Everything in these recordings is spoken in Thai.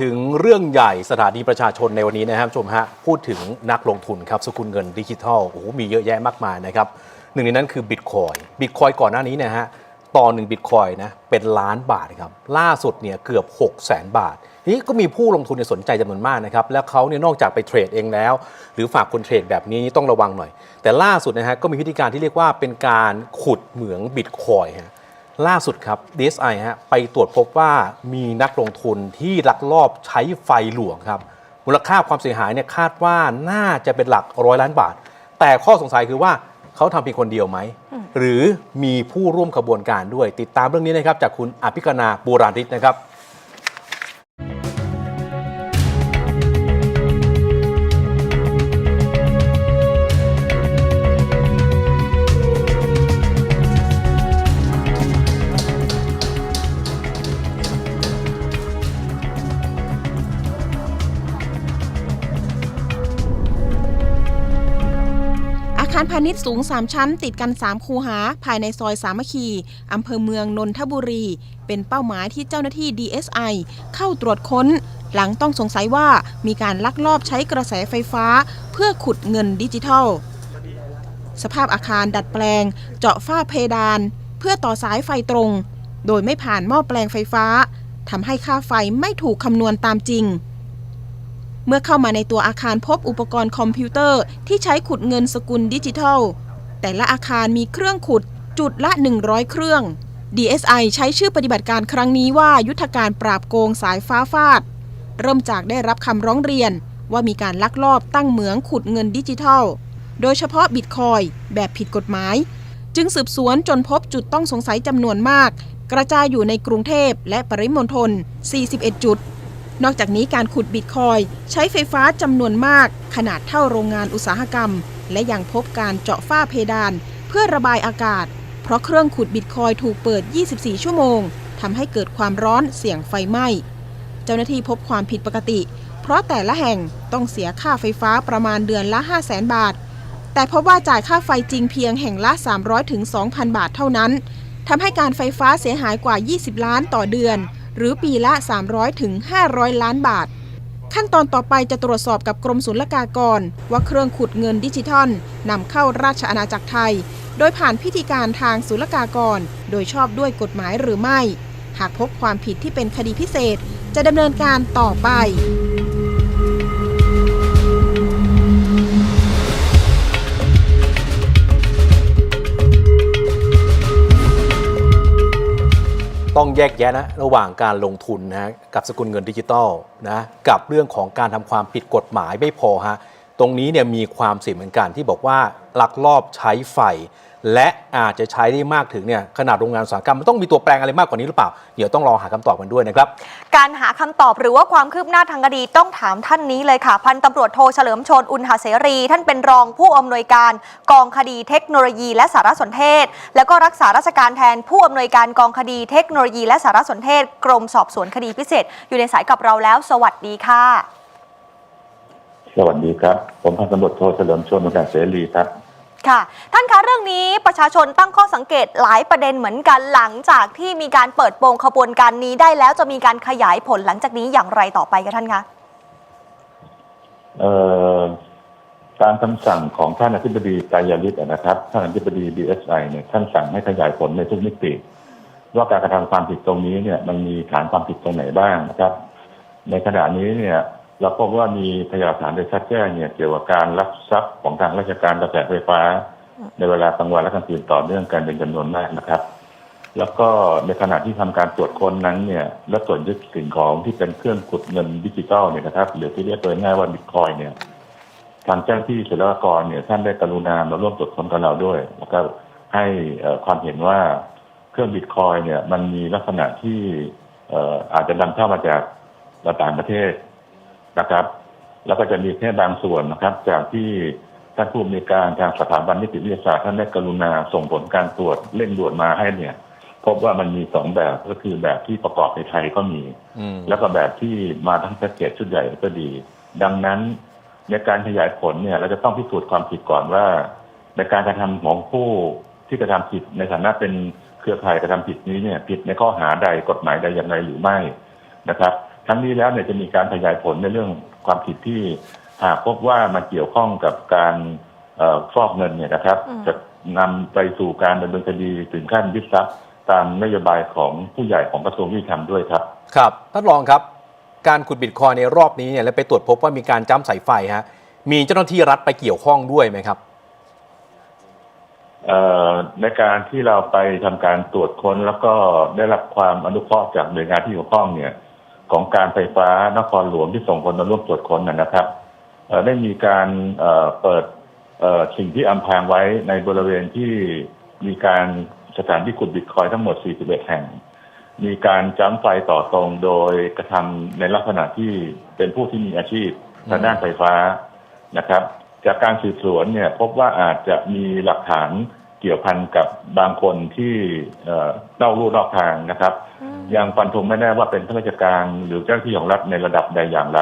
ถึงเรื่องใหญ่สถานีประชาชนในวันนี้นะครับชมฮะพูดถึงนักลงทุนครับสกุลเงินดิจิทัลโอ้โหมีเยอะแยะมากมายนะครับหนึ่งในนั้นคือบิตคอยบิตคอยก่อนหน้านี้นะฮะต่อหนึ่งบิตคอยนะเป็นล้านบาทครับล่าสุดเนี่ยเกือบ 6 0แสนบาททีนี้ก็มีผู้ลงทุนสนใจจำนวนมากนะครับแล้วเขาเนี่ยนอกจากไปเทรดเองแล้ว หรือฝากคนเทรดแบบนี้ต้องระวังหน่อย แต่ล่าสุดนะฮะก็มีวิธีการที่เรียกว่าเป็นการขุดเหมืองบิตคอยฮะ ล่าสุดครับ DSI ฮะไปตรวจพบว่ามีนักลงทุนที่ลักลอบใช้ไฟหลวงครับ มูลค่าความเสียหายเนี่ยคาดว่าน่าจะเป็นหลักร้อยล้านบาท แต่ข้อสงสัยคือว่าเขาทำเพียงคนเดียวไหม หรือมีผู้ร่วมขบวนการด้วย ติดตามเรื่องนี้นะครับจากคุณอภิกนาบูราริศนะครับาคารพาณิชย์สูง 3 ชั้น ติดกัน 3 คูหา ภายในซอยสามัคคี อำเภอเมืองนนทบุรี เป็นเป้าหมายที่เจ้าหน้าที่ DSI เข้าตรวจค้น หลังต้องสงสัยว่ามีการลักลอบใช้กระแสไฟฟ้า เพื่อขุดเงินดิจิทัล สภาพอาคารดัดแปลง เจาะฝ้าเพดาน เพื่อต่อสายไฟตรง โดยไม่ผ่านหม้อแปลงไฟฟ้าทำให้ค่าไฟไม่ถูกคำนวณตามจริง เมื่อเข้ามาในตัวอาคารพบอุปกรณ์คอมพิวเตอร์ที่ใช้ขุดเงินสกุลดิจิทัล แต่ละอาคารมีเครื่องขุดจุดละ 100 เครื่อง DSI ใช้ชื่อปฏิบัติการครั้งนี้ว่ายุทธการปราบโกงสายฟ้าฟาด เริ่มจากได้รับคำร้องเรียน ว่ามีการลักลอบตั้งเหมืองขุดเงินดิจิทัล โดยเฉพาะบิตคอยแบบผิดกฎหมาย จึงสืบสวนจนพบจุดต้องสงสัยจำนวนมาก กระจายอยู่ในกรุงเทพและปริมณฑล41 จุด นอกจากนี้การขุดบิตคอยใช้ไฟฟ้าจำนวนมาก ขนาดเท่าโรงงานอุตสาหกรรม และยังพบการเจาะฝ้าเพดาน เพื่อระบายอากาศ เพราะเครื่องขุดบิตคอยถูกเปิด 24 ชั่วโมงทำให้เกิดความร้อนเสี่ยงไฟไหม้ เจ้าหน้าที่พบความผิดปกติ เพราะแต่ละแห่งต้องเสียค่าไฟฟ้าประมาณเดือนละ 5 0 0แสนบาท แต่พบว่าจ่ายค่าไฟจริงเพียงแห่งละ 300-2,000 บาทเท่านั้นทำให้การไฟฟ้าเสียหายกว่า 20 ล้านต่อเดือน หรือปีละ 300ถึง500 ล้านบาท ขั้นตอนต่อไปจะตรวจสอบกับกรมศุลกากร ว่าเครื่องขุดเงินดิจิทัลนำเข้าราชอาณาจักรไทย โดยผ่านพิธีการทางศุลกากร โดยชอบด้วยกฎหมายหรือไม่ หากพบความผิดที่เป็นคดีพิเศษ จะดำเนินการต่อไป ต้องแยกแยะนะระหว่างการลงทุนนะกับสกุลเงินดิจิตอลนะกับเรื่องของการทำความผิดกฎหมายไม่พอฮะตรงนี้เนี่ยมีความเสี่ยงเหมือนกันที่บอกว่าลักลอบใช้ไฟ และอาจจะใช้ได้มากถึงเนี่ยขนาดโรงงานอุตสาหกรรมมันต้องมีตัวแปลงอะไรมากกว่านี้หรือเปล่า เดี๋ยวต้องรอหาคำตอบกันด้วยนะครับ การหาคำตอบหรือว่าความคืบหน้าทางคดีต้องถามท่านนี้เลยค่ะ พันตำรวจโทเฉลิมชนอุณหเสรี ท่านเป็นรองผู้อำนวยการกองคดีเทคโนโลยี และสารสนเทศ แล้วก็รักษาราชการแทนผู้อำนวยการกองคดีเทคโนโลยี และสารสนเทศ กรมสอบสวนคดีพิเศษ อยู่ในสายกับเราแล้ว สวัสดีค่ะ สวัสดีครับ ผมพันตำรวจโทเฉลิมชนมุการเสรีครับ ค่ะ ท่านคะเรื่องนี้ประชาชนตั้งข้อสังเกตหลายประเด็นเหมือนกันหลังจากที่มีการเปิดโปงขบวนการนี้ได้แล้วจะมีการขยายผลหลังจากนี้อย่างไรต่อไปคะท่านคะเอ่อตามคำสั่งของท่านอธิบดีกายาลิศนะครับท่านอธิบดี DSI เนี่ยท่านสั่งให้ขยายผลในทุกมิติว่าการกระทำความผิดตรงนี้เนี่ยมันมีฐานความผิดตรงไหนบ้างนะครับ ในขณะนี้เนี่ย เราพบว่ามีพยานหลักฐานโดยชัดแจ้งเนี่ยเกี่ยวกับการลักทรัพย์ของทางราชการกระแสไฟฟ้า ในเวลากลางวันและกลางคืนต่อเนื่องกันเป็นจำนวนมากนะครับ แล้วก็ในขณะที่ทำการตรวจค้นนั้นเนี่ยและตรวจยึดสิ่งของที่เป็นเครื่องกดเงินดิจิทัลเนี่ยนะครับ หรือที่เรียกโดยง่ายว่าบิตคอยเนี่ยทางเจ้าหน้าที่ศุลกากรเนี่ยท่านได้กรุณามาร่วมตรวจค้นกับเราด้วย แล้วก็ให้เอ่อความเห็นว่าเครื่องบิตคอยเนี่ยมันมีลักษณะที่เอ่ออาจจะนำเข้ามาจากต่างประเทศ นะครับ แล้วก็จะมีแค่บางส่วนนะครับ จากที่ท่านผู้อำนวยการทางสถาบันนิติวิทยาศาสตร์ท่านได้กรุณาส่งผลการตรวจเร่งด่วนมาให้เนี่ย พบว่ามันมีสองแบบก็คือแบบที่ประกอบในไทยก็มีอืมแล้วก็แบบที่มาทั้งแพ็กเกจชุดใหญ่ก็ดี ดังนั้นในการขยายผลเนี่ย เราจะต้องพิสูจน์ความผิดก่อนว่า ในการกระทำของผู้ที่กระทำผิดในฐานะเป็นเครือข่ายกระทำผิดนี้เนี่ย ผิดในข้อหาใดกฎหมายใดอย่างไรหรือไม่นะครับ ทั้งนี้แล้วเนี่ยจะมีการขยายผลในเรื่องความผิดที่หากพบว่ามันเกี่ยวข้องกับการเอ่อฟอกเงินเนี่ยนะครับอืมจะนำไปสู่การดำเนินคดีถึงขั้นยึดทรัพย์ตามนโยบายของผู้ใหญ่ของกระทรวงยุติธรรมด้วยครับ ครับท่านรองครับ การขุดบิตคอยในรอบนี้เนี่ยแล้วไปตรวจพบว่ามีการจ้ำสายไฟฮะมีเจ้าหน้าที่รัฐไปเกี่ยวข้องด้วยไหมครับเอ่อในการที่เราไปทำการตรวจค้นแล้วก็ได้รับความอนุเคราะห์จากหน่วยงานที่เกี่ยวข้องเนี่ย ของการไฟฟ้านครหลวงที่ส่งคนมาร่วมตรวจค้นนะนะครับเอ่อได้มีการเอ่อเปิดเอ่อสิ่งที่อำพรางไว้ในบริเวณที่มีการสถานที่ขุดบิตคอยน์ทั้งหมด 41 แห่ง มีการจ้ำไฟต่อตรงโดยกระทำในลักษณะที่เป็นผู้ที่มีอาชีพทางด้านไฟฟ้านะครับ จากการสืบสวนเนี่ยพบว่าอาจจะมีหลักฐานเกี่ยวพันกับบางคนที่เอ่อเล่าลู่นอกทางนะครับ ยังฟันธงไม่แน่ว่าเป็นข้าราชการหรือเจ้าหน้าที่ของรัฐในระดับใดอย่างไร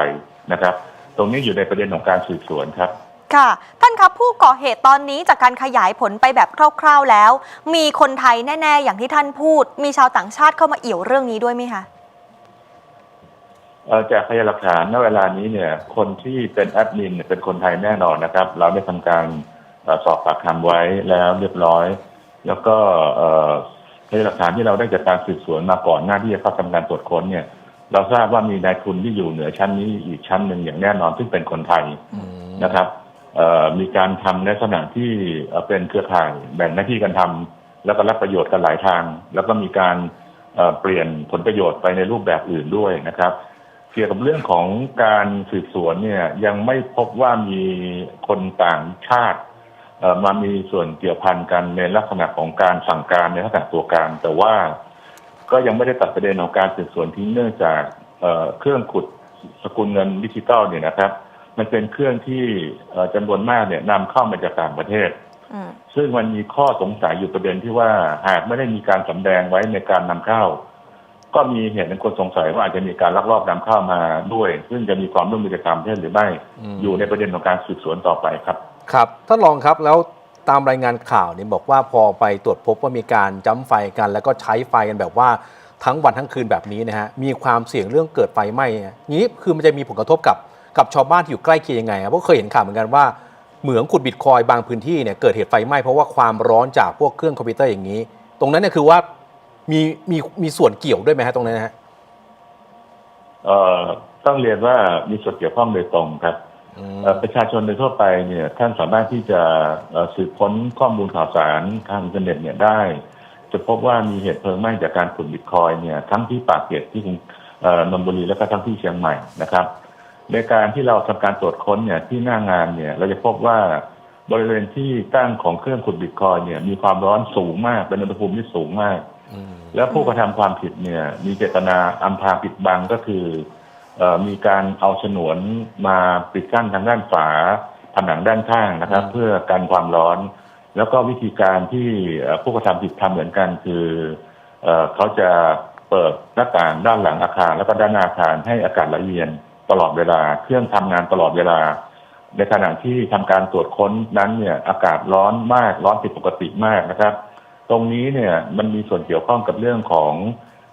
นะครับ ตรงนี้อยู่ในประเด็นของการสืบสวนครับ ค่ะ ท่านครับผู้ก่อเหตุตอนนี้จากการขยายผลไปแบบคร่าว ๆแล้ว มีคนไทยแน่ ๆ อย่างที่ท่านพูด มีชาวต่างชาติเข้ามาเอี่ยวเรื่องนี้ด้วยไหมคะเอ่อจากพยานหลักฐานณเวลานี้เนี่ย คนที่เป็นแอดมินเนี่ยเป็นคนไทยแน่นอนนะครับ เราได้ทำการเอ่อสอบปากคำไว้แล้วเรียบร้อย แล้วก็ เอ่อพยานหลักฐานที่เราได้จากการสืบสวนมาก่อนหน้าที่จะเข้าทำการตรวจค้นเนี่ย เราทราบว่ามีนายทุนที่อยู่เหนือชั้นนี้อีกชั้นหนึ่งอย่างแน่นอนซึ่งเป็นคนไทยนะครับเอ่อมีการทำในลักษณะที่เอ่อเป็นเครือข่ายแบ่งหน้าที่กันทำแล้วก็รับประโยชน์กันหลายทาง แล้วก็มีการเอ่อเปลี่ยนผลประโยชน์ไปในรูปแบบอื่นด้วยนะครับ เกี่ยวกับเรื่องของการสืบสวนเนี่ยยังไม่พบว่ามีคนต่างชาติเอ่อ มามีส่วนเกี่ยวพันกันในลักษณะของการสั่งการในลักษณะตัวการ แต่ว่าก็ยังไม่ได้ตัดประเด็นของการสืบสวนทิ้งเนื่องจากเอ่อเครื่องขุดสกุลเงินดิจิตอลเนี่ยนะครับ มันเป็นเครื่องที่เอ่อจำนวนมากเนี่ยนำเข้ามาจากต่างประเทศอืมซึ่งมันมีข้อสงสัยอยู่ประเด็นที่ว่าหากไม่ได้มีการสำแดงไว้ในการนำเข้า ก็มีเหตุในคนสงสัยว่าอาจจะมีการลักลอบนำเข้ามาด้วย ซึ่งจะมีความร่วมมือกับต่างประเทศหรือไม่อืมอยู่ในประเด็นของการสืบสวนต่อไปครับ ครับท่านรองครับแล้วตามรายงานข่าวเนี่ยบอกว่าพอไปตรวจพบว่ามีการจ้ำไฟกัน แล้วก็ใช้ไฟกันแบบว่าทั้งวันทั้งคืนแบบนี้นะฮะมีความเสี่ยงเรื่องเกิดไฟไหม้เนี่ยนี้คือมันจะมีผลกระทบกับกับชาวบ้านที่อยู่ใกล้เคียงยังไงครับเพราะเคยเห็นข่าวเหมือนกันว่าเหมืองขุดบิตคอยน์บางพื้นที่เนี่ยเกิดเหตุไฟไหม้เพราะว่าความร้อนจากพวกเครื่องคอมพิวเตอร์อย่างนี้ ตรงนั้นเนี่ยคือว่ามีมีมีส่วนเกี่ยวด้วยไหมฮะตรงนั้นนะฮะเอ่อต้องเรียนว่ามีส่วนเกี่ยวข้องโดยตรงครับอืมเอ่อ ประชาชนโดยทั่วไปเนี่ยท่านสามารถที่จะเอ่อสืบค้นข้อมูลข่าวสารทางอินเทอร์เน็ตเนี่ยได้ จะพบว่ามีเหตุเพลิงไหม้จากการขุดบิตคอยน์เนี่ยทั้งที่ปากเกร็ดที่กรุงเอ่อนนทบุรีแล้วก็ทั้งที่เชียงใหม่นะครับ ในการที่เราทำการตรวจค้นเนี่ยที่หน้างานเนี่ย เราจะพบว่าบริเวณที่ตั้งของเครื่องขุดบิตคอยน์เนี่ย มีความร้อนสูงมากเป็นอุณหภูมิที่สูงมากอืมแล้วผู้กระทำความผิดเนี่ย มีเจตนาอำพรางปิดบังก็คือเออ มีการเอาฉนวนมาปิดกั้นทางด้านฝาผนังด้านข้างนะครับอืมเพื่อกันความร้อน แล้วก็วิธีการที่เอ่อผู้กระทำผิดทำเหมือนกัน คือเออเขาจะเปิดหน้าต่างด้านหลังอาคาร แล้วก็ด้านหน้าอาคารให้อากาศไหลเวียนตลอดเวลา เครื่องทำงานตลอดเวลา ในขณะที่ทำการตรวจค้นนั้นเนี่ย อากาศร้อนมากร้อนผิดปกติมากนะครับ ตรงนี้เนี่ยมันมีส่วนเกี่ยวข้องกับเรื่องของ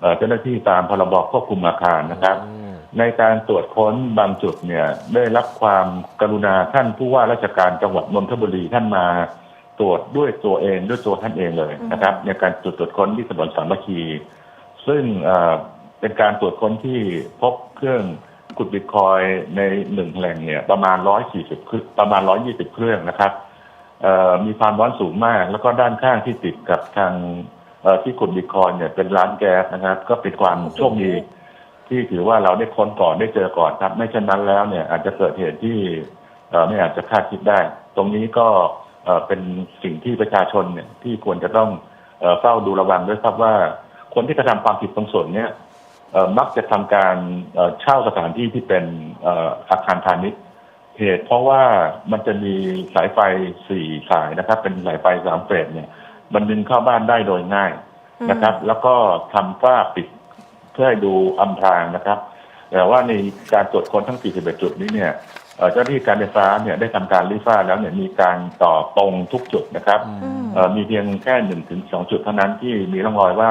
เอ่อเจ้าหน้าที่ตามพรบควบคุมอาคารนะครับอืม ในการตรวจค้นบางจุดเนี่ยได้รับความกรุณาท่านผู้ว่าราชการจังหวัดนนทบุรีท่านมาตรวจด้วยตัวเองด้วยตัวท่านเองเลยนะครับ ในการตรวจตรวจค้นที่ถนนสามัคคี ซึ่งเอ่อเป็นการตรวจค้นที่พบเครื่องขุดบิตคอยน์ในหนึ่งแหล่งเนี่ยประมาณร้อยสี่สิบประมาณร้อยยี่สิบเครื่องนะครับเอ่อมีความร้อนสูงมาก แล้วก็ด้านข้างที่ติดกับทางเอ่อที่ขุดบิตคอยน์เนี่ยเป็นร้านแก๊สนะครับ ก็เป็นความโชคดี ที่ถือว่าเราได้ค้นก่อนได้เจอก่อนครับ ไม่เช่นนั้นแล้วเนี่ยอาจจะเกิดเหตุที่เอ่อไม่อาจจะคาดคิดได้ ตรงนี้ก็เอ่อเป็นสิ่งที่ประชาชนเนี่ยที่ควรจะต้องเอ่อเฝ้าดูระวังด้วยครับว่า คนที่กระทำความผิดตรงส่วนเนี้ยเอ่อมักจะทำการเอ่อเช่าสถานที่ที่เป็นเอ่ออาคารพาณิชย์เหตุเพราะว่ามันจะมีสายไฟสี่สายนะครับ เป็นสายไฟสามเฟสเนี่ย มันดึงเข้าบ้านได้โดยง่ายนะครับ แล้วก็ทำฝ้าปิด เพื่อให้ดูอำพรางนะครับ แต่ว่าในการตรวจค้นทั้ง 41 จุดนี้เนี่ยเอ่อเจ้าหน้าที่การไฟฟ้าเนี่ยได้ทำการรีฟ้าแล้วเนี่ยมีการต่อตรงทุกจุดนะครับอืมเอ่อมีเพียงแค่หนึ่งถึงสองจุดเท่านั้นที่มีร่องรอยว่า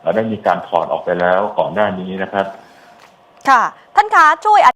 เอ่อได้มีการถอดออกไปแล้วก่อนหน้านี้นะครับ ค่ะ ท่านคะช่วย